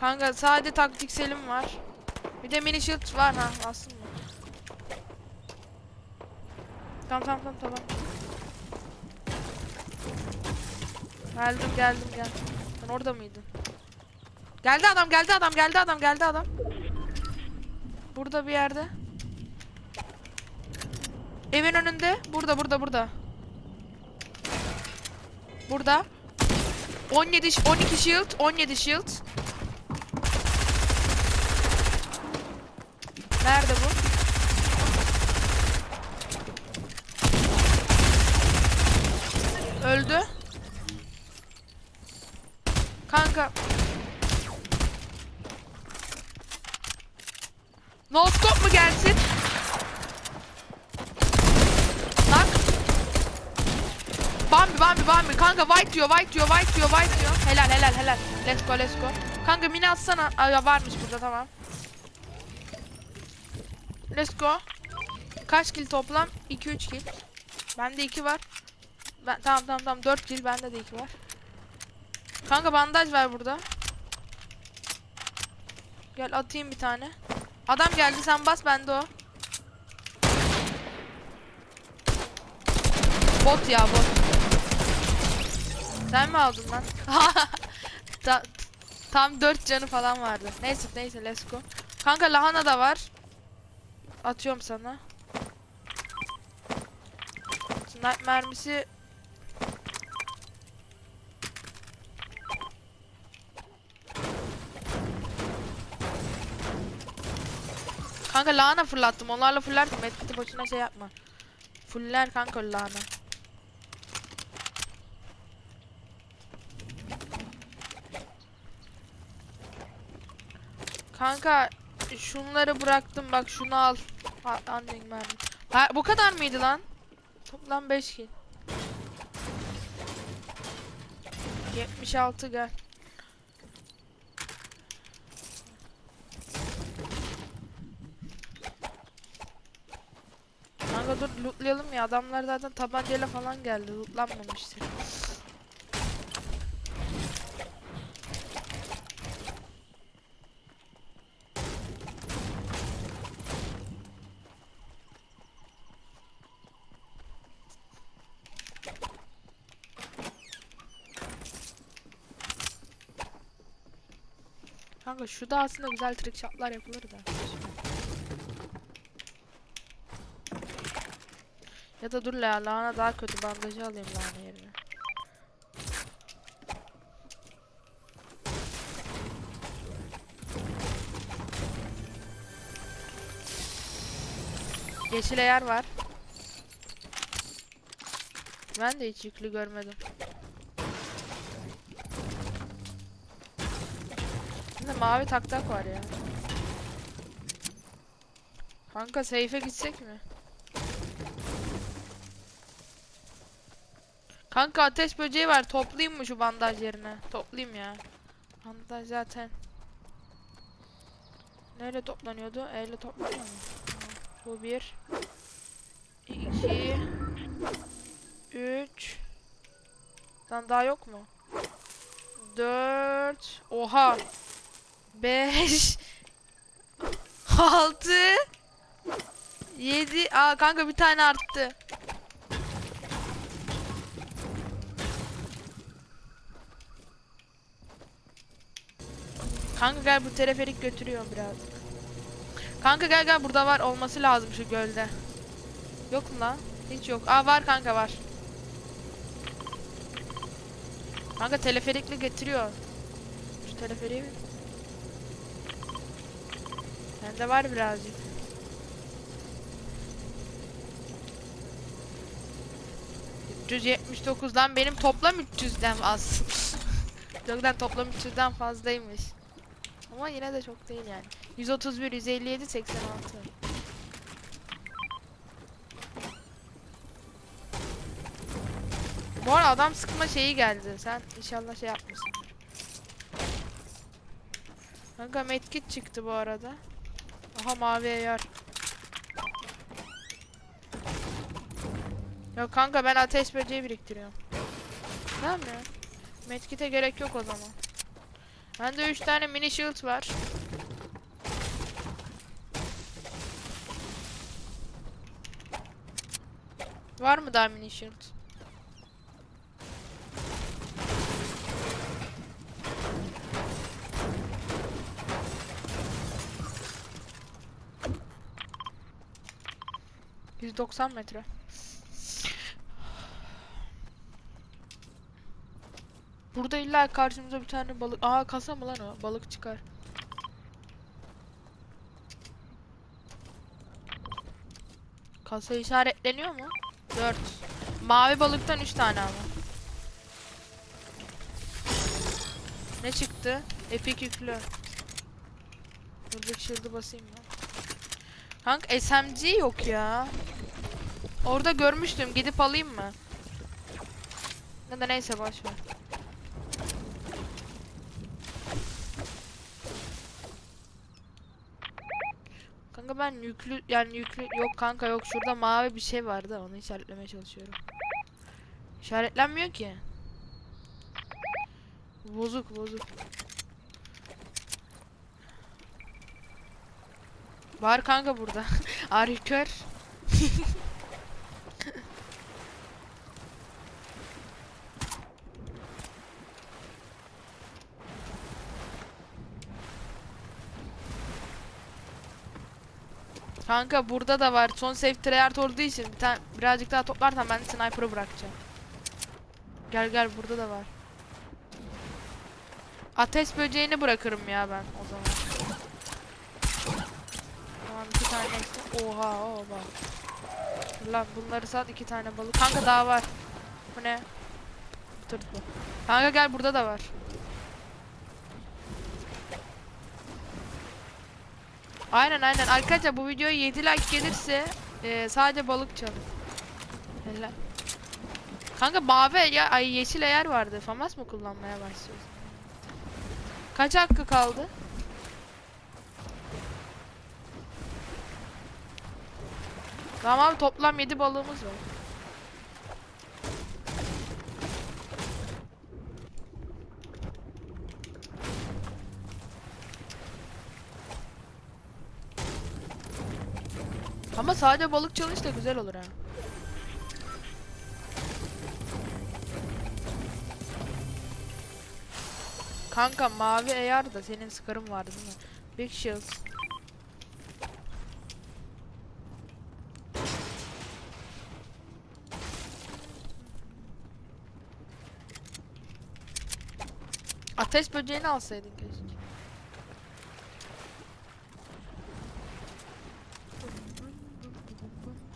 Kanka sadece taktikselim var. Bir de mini shield var ha aslında. Tamam tamam tamam tamam. Geldim geldim geldim. Sen orada mıydın? Geldi adam geldi adam geldi adam geldi adam. Burada bir yerde. Evin önünde. Burada burada burada. Burada. 17 ş- 12 shield, 17 shield. Nerede bu? Öldü. Kanka. No scope mu gelsin? Nak. Bambi Bambi Bambi. Kanka white diyor white diyor white diyor white diyor. Helal helal helal. Let's go let's go. Kanka mini atsana. Aa, varmış burada tamam. Let's go. Kaç kill toplam? 2 3 kill. Bende 2 var. Ben tamam tamam tamam 4 kill bende de 2 var. Kanka bandaj var burada. Gel atayım bir tane. Adam geldi sen bas bende o. Bot ya bot. Sen mi aldın lan? Ta- tam 4 canı falan vardı. Neyse neyse let's go. Kanka lahana da var. Atıyorum sana. Sniper mermisi Kanka lahana fırlattım. Onlarla fırlattım. Etkiti boşuna şey yapma. Fuller kanka o lahana. Kanka şunları bıraktım bak şunu al. Ha, mermi. Ha, bu kadar mıydı lan? Toplam 5 kill. 76 gel. Kanka dur lootlayalım ya adamlar zaten tabancayla falan geldi lootlanmamıştır. Kanka şu da aslında güzel trick shotlar yapılır da. Ya da dur la lahana daha kötü bandajı alayım lahana yerine. Yeşil yer var. Ben de hiç yüklü görmedim. Şimdi mavi tak tak var ya. Kanka seyfe gitsek mi? Kanka ateş böceği var. Toplayayım mı şu bandaj yerine? Toplayayım ya. Bandaj zaten. Neyle toplanıyordu? Elle toplanıyor mu? Bu bir. iki, Üç. Lan daha yok mu? Dört. Oha. Beş. Altı. Yedi. Aa kanka bir tane arttı. Kanka gel bu teleferik götürüyor birazcık. Kanka gel gel burada var olması lazım şu gölde. Yok mu lan? Hiç yok. Aa var kanka var. Kanka teleferikli getiriyor. Şu teleferiği bir- Bende var birazcık. %79'dan benim toplam 300'den az. Yoktan toplam 300'den fazlaymış. Ama yine de çok değil yani. 131, 157, 86. Bu arada adam sıkma şeyi geldi. Sen inşallah şey yapmışsındır. Kanka medkit çıktı bu arada. Aha mavi yer. Yok kanka ben ateş böceği biriktiriyorum. Tamam ya. Medkit'e gerek yok o zaman. Bende 3 tane mini shield var. Var mı daha mini shield? ...190 metre. Burada illa karşımıza bir tane balık... Aa kasa mı lan o? Balık çıkar. Kasa işaretleniyor mu? 4. Mavi balıktan 3 tane ama. Ne çıktı? Epik yüklü. Buradaki shield'ı basayım ben. Kanka SMG yok ya. Orada görmüştüm. Gidip alayım mı? Ya da neyse boş ver. Kanka ben yüklü yani yüklü yok kanka yok şurada mavi bir şey vardı onu işaretlemeye çalışıyorum. İşaretlenmiyor ki. Bozuk bozuk. Var kanka burada. You kör? Kanka burada da var. Son save tryhard olduğu için bir birazcık daha toplarsan ben sniper'ı bırakacağım. Gel gel burada da var. Ateş böceğini bırakırım ya ben o zaman. Tamam iki tane eksik. Oha o bak. Dur Lan bunları sat iki tane balık. Kanka daha var. Bu ne? Bu. Kanka gel burada da var. Aynen aynen. Arkadaşlar bu videoya 7 like gelirse eee, sadece balık çalın. Helal. Kanka mavi ya ay yeşil eğer vardı. Famas mı kullanmaya başlıyorsun? Kaç hakkı kaldı? Tamam toplam 7 balığımız var. Ama sadece balık challenge da güzel olur ha. Kanka mavi AR da senin sıkarın vardı değil mi? Big Shield. Ateş böceğini alsaydın keşke.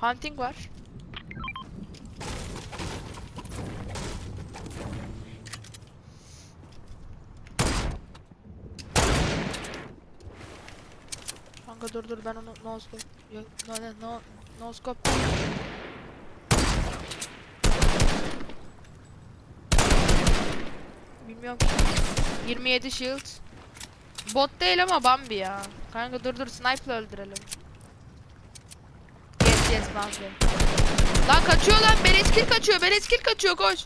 Hunting var. Kanka dur dur ben onu no scope yok no no no no scope Bilmiyorum ki. 27 shield. Bot değil ama Bambi ya. Kanka dur dur sniper öldürelim. Yes yes Bambi. Lan kaçıyor lan beleş kill kaçıyor beleş kill kaçıyor koş.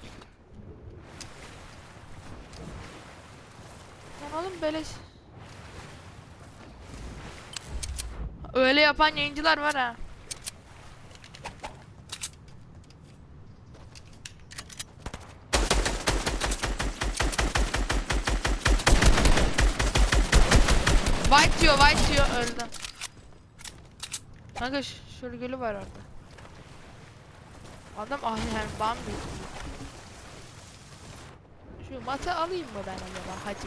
Lan oğlum beleş. Öyle yapan yayıncılar var ha. White diyor, white diyor, öldü. Kanka ş- sürgülü var orada. Adam ah yani Bambi. Şu matı alayım mı ben acaba? Hadi.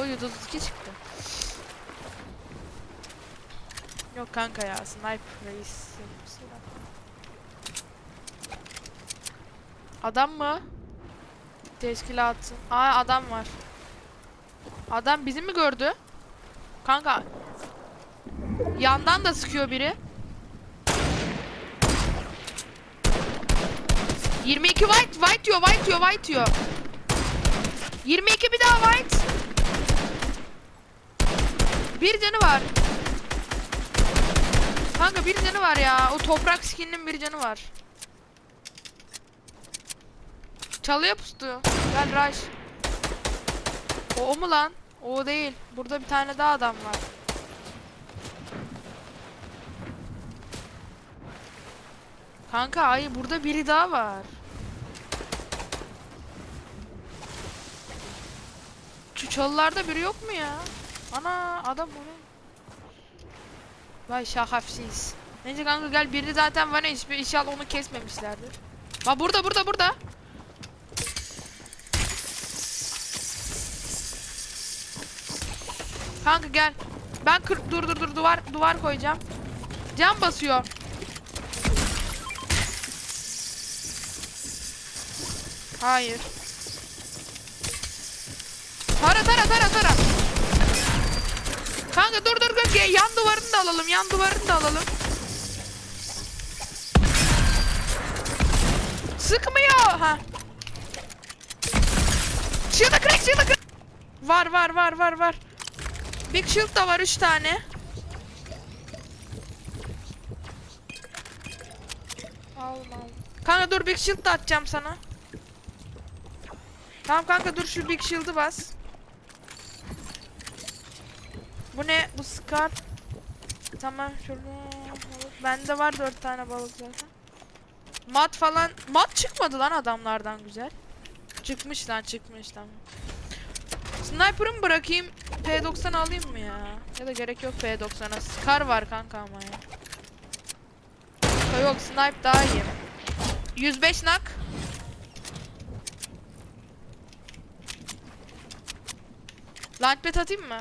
O 132 çıktı. Yok kanka ya sniper reis. Adam mı? Teşkilatın. Aa adam var. Adam bizi mi gördü? Kanka. Yandan da sıkıyor biri. 22 white, white diyor, white diyor, white diyor. 22 bir daha white. Bir canı var. Kanka bir canı var ya. O toprak skininin bir canı var. Çalıya pustu. Gel rush. O, o mu lan? O değil. Burada bir tane daha adam var. Kanka hayır burada biri daha var. Şu çalılarda biri yok mu ya? Ana adam onu. Vay şahafsiz. Neyse kanka gel biri zaten var ya inşallah onu kesmemişlerdir. Ha burada burada burada. Kanka gel. Ben kır dur dur dur duvar duvar koyacağım. Cam basıyor. Hayır. Tara tara tara tara. Kanka dur dur dur. Yan duvarını da alalım. Yan duvarını da alalım. Sıkmıyor. Ha. Shield'a crack, shield'a crack. Var var var var var. Big shield da var 3 tane. Alma al. Kanka dur big shield da atacağım sana. Tamam kanka dur şu big shield'ı bas. Bu ne? Bu scar. Tamam şurada. Bende var 4 tane balık zaten. Mat falan. Mat çıkmadı lan adamlardan güzel. Çıkmış lan çıkmış tamam. Sniper'ı bırakayım? P90 alayım mı ya? Ya da gerek yok P90'a. Scar var kanka ama ya. Yok snipe daha iyi. 105 nak. Launchpad atayım mı?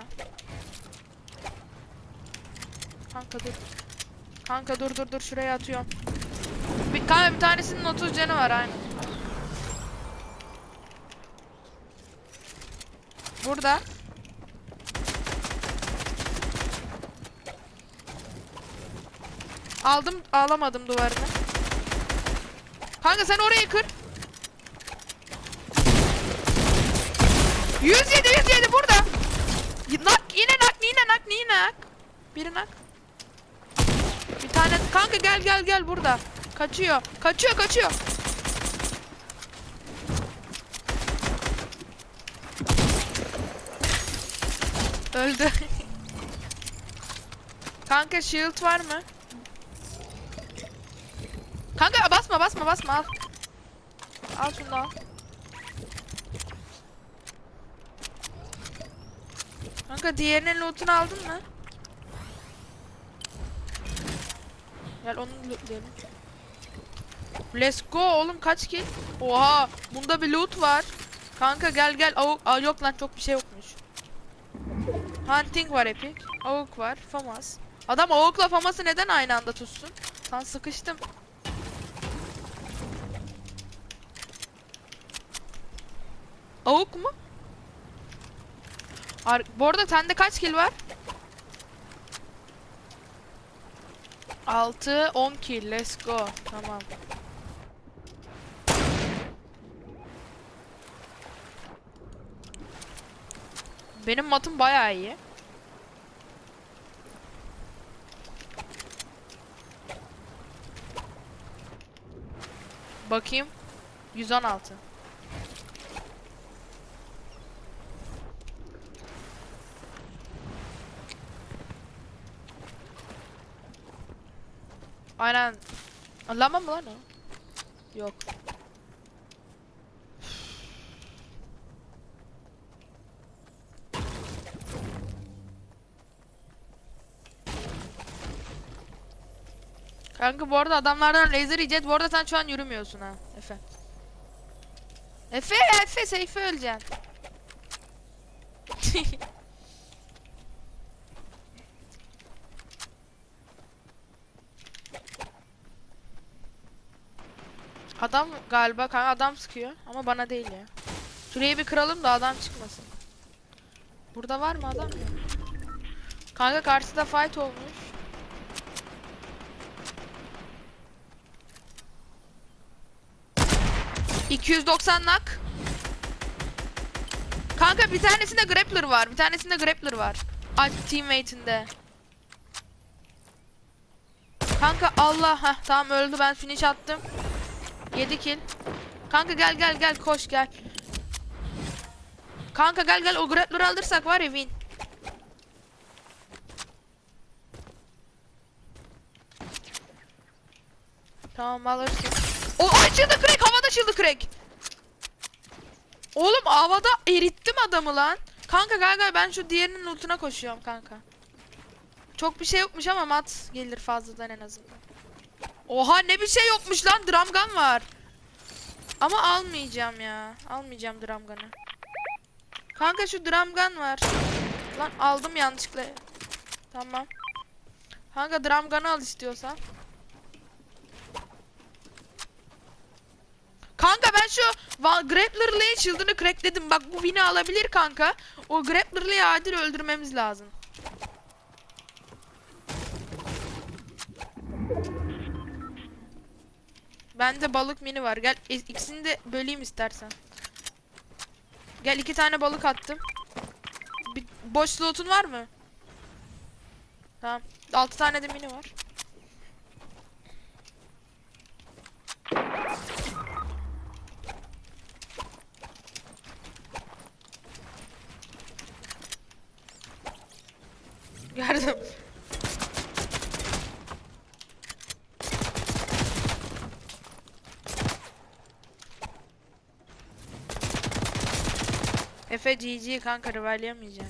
Kanka dur. Kanka dur dur dur şuraya atıyorum. Bir, kanka bir tanesinin 30 canı var aynı. Burada. Aldım, alamadım duvarını. Kanka sen orayı kır. 107 107 burada. Nak yine nak yine nak yine nak. Biri nak. Bir tane kanka gel gel gel burada. Kaçıyor. Kaçıyor kaçıyor. Öldü. Kanka shield var mı? Kanka basma basma basma al. Al şunu al. Kanka diğerinin lootunu aldın mı? Gel onu lootlayalım. Let's go oğlum kaç ki? Oha bunda bir loot var. Kanka gel gel avuk. Aa, yok lan çok bir şey yokmuş. Hunting var epic. Avuk var. Famas. Adam avukla faması neden aynı anda tutsun? Lan sıkıştım. Avuk mu? Ar Bu arada sende kaç kill var? 6 10 kill. Let's go. Tamam. Benim matım bayağı iyi. Bakayım. 116. Aynen. Lama mı lan o? Yok. Kanka bu arada adamlardan laser yiyeceğiz. Bu arada sen şu an yürümüyorsun ha Efe. Efe Efe Seyfe öleceksin. adam galiba kanka adam sıkıyor ama bana değil ya. Şurayı bir kıralım da adam çıkmasın. Burada var mı adam? Yok. Kanka karşıda fight olmuş. ...290 nak. Kanka bir tanesinde grappler var. Bir tanesinde grappler var. Aç teammate'inde. Kanka Allah ha tamam öldü ben finish attım. 7 kill. Kanka gel gel gel koş gel. Kanka gel gel o grappler'ı alırsak var ya win. Tamam alırsın. O açıldı crack havada açıldı crack. Oğlum havada erittim adamı lan. Kanka gel gel ben şu diğerinin lootuna koşuyorum kanka. Çok bir şey yokmuş ama mat gelir fazladan en azından. Oha ne bir şey yokmuş lan drum gun var. Ama almayacağım ya. Almayacağım drum gun'ı. Kanka şu drum gun var. Lan aldım yanlışlıkla. Tamam. Kanka drum gun'ı al istiyorsan. Kanka ben şu Va- Grappler'lı'yı çıldığını crackledim. Bak bu win'i alabilir kanka. O Grappler'lıyı adil öldürmemiz lazım. Bende balık mini var. Gel i- ikisini de böleyim istersen. Gel iki tane balık attım. Bir boş slotun var mı? Tamam. Altı tane de mini var. Gördüm. Efe GG kanka rivalyamayacak.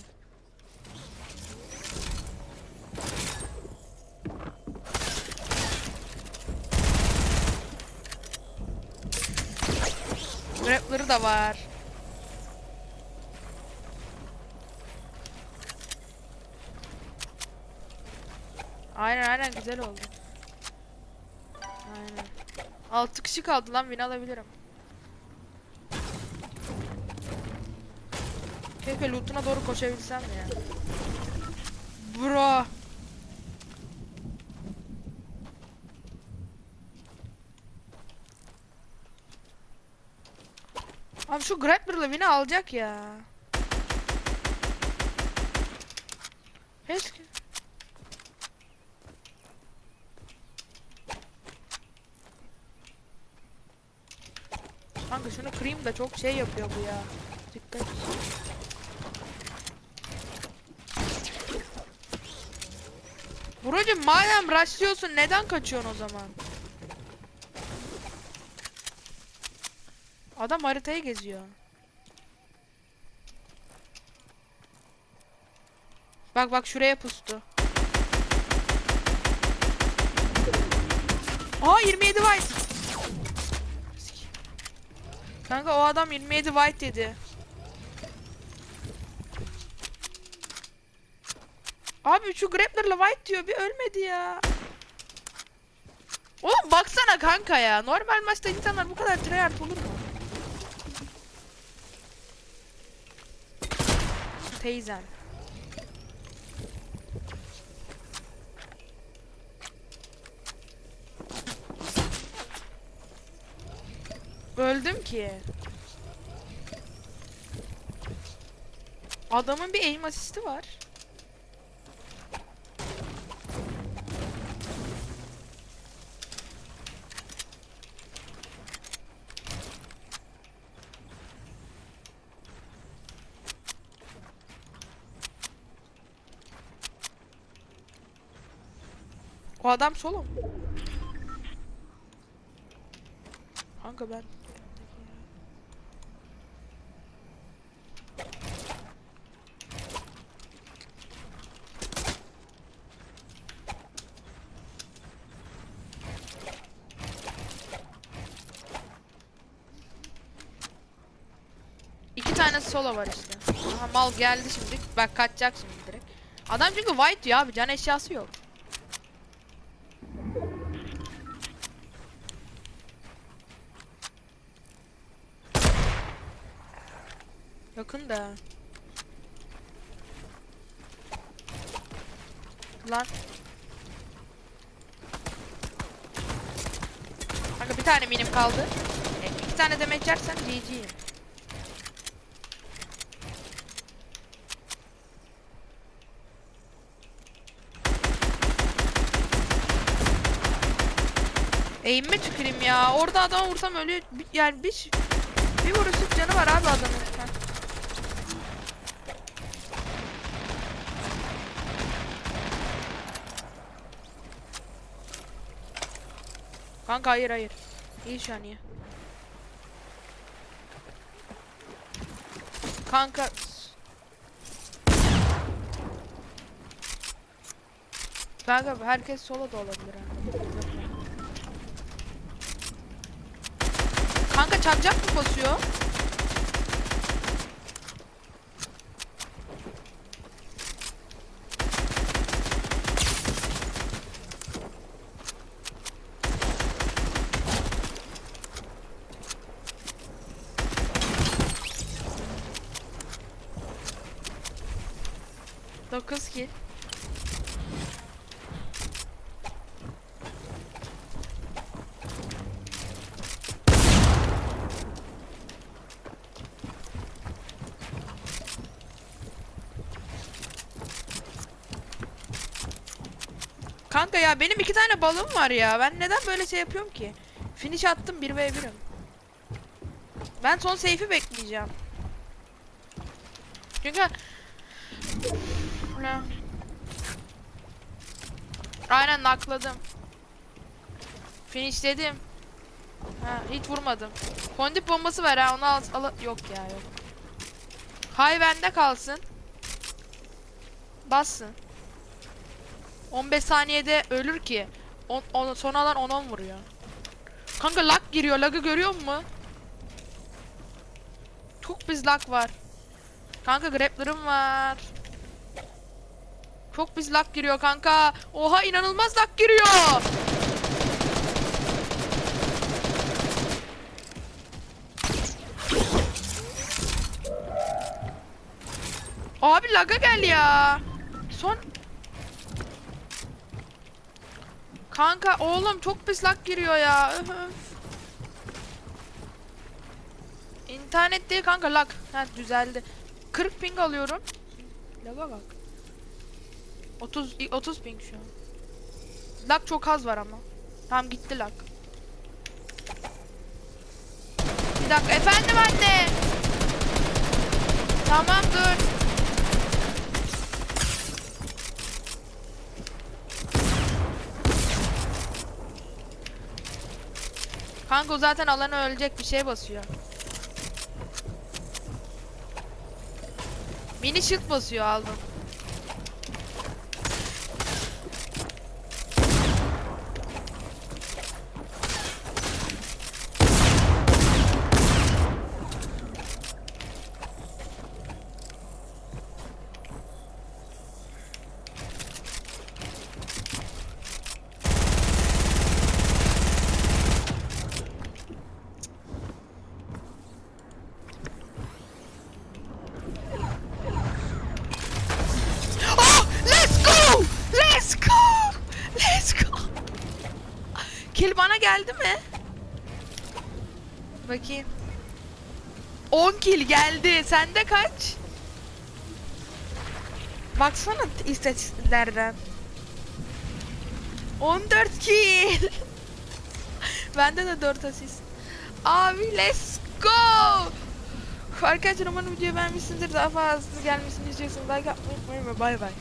Rapları da var. Aynen aynen güzel oldu. Aynen. 6 kişi kaldı lan win alabilirim. Keşke lootuna doğru koşabilsem ya. Bro. Abi şu grappler'la win'i alacak ya. Keşke. Kanka şunu kırayım da çok şey yapıyor bu ya. Dikkat. Buracım madem rushlıyorsun neden kaçıyorsun o zaman? Adam haritayı geziyor. Bak bak şuraya pustu. Aa 27 white. Kanka o adam 27 white dedi. Abi şu grappler'la white diyor bir ölmedi ya. Oğlum baksana kanka ya. Normal maçta insanlar bu kadar tryhard olur mu? Teyzem. Öldüm ki. Adamın bir aim asisti var. O adam solo mu? Kanka ben İki tane solo var işte. Aha mal geldi şimdi. Bak kaçacak şimdi direkt. Adam çünkü white ya abi can eşyası yok. Yakın da. Lan. Kanka bir tane minim kaldı. E, iki tane demek yersen GG'yim. Eğime tüküreyim ya. Orada adama vursam ölüyor. Yani bir, bir vuruşluk canı var abi adamın. Heh. Kanka hayır hayır. İyi şu an iyi. Kanka. Kanka herkes sola da olabilir. Kanka çarpacak mı basıyor? Dokuz kill. Kanka ya benim iki tane balım var ya. Ben neden böyle şey yapıyorum ki? Finish attım 1v1'im. Ben son safe'i bekleyeceğim. Çünkü ne? Aynen nakladım. Finishledim. Ha, hiç vurmadım. Kondip bombası ver ha onu al, al yok ya yok. Hay bende kalsın. Bassın. 15 saniyede ölür ki. On, on, son alan 10-10 vuruyor. Kanka lag giriyor. Lag'ı görüyor musun? Çok biz lag var. Kanka grappler'ım var. Çok biz lag giriyor kanka. Oha inanılmaz lag giriyor. Abi laga gel ya. Son Kanka oğlum çok pis lag giriyor ya. İnternet değil kanka lag. Ha düzeldi. 40 ping alıyorum. Laga bak. 30 i- 30 ping şu an. Lag çok az var ama. Tamam gitti lag. Bir dakika efendim anne. Tamam dur. Kanka zaten alanı ölecek bir şey basıyor. Mini shield basıyor aldım. Oh, let's go! Let's go! Let's go! Kill bana geldi mi? Bakayım. 10 kill geldi. Sende kaç? Baksana istatistiklerden. 14 kill. Bende de 4 asist. Abi let's go! Arkadaşlar umarım videoyu beğenmişsinizdir. Daha fazla gelmesini istiyorsanız like atmayı unutmayın ve bay bay.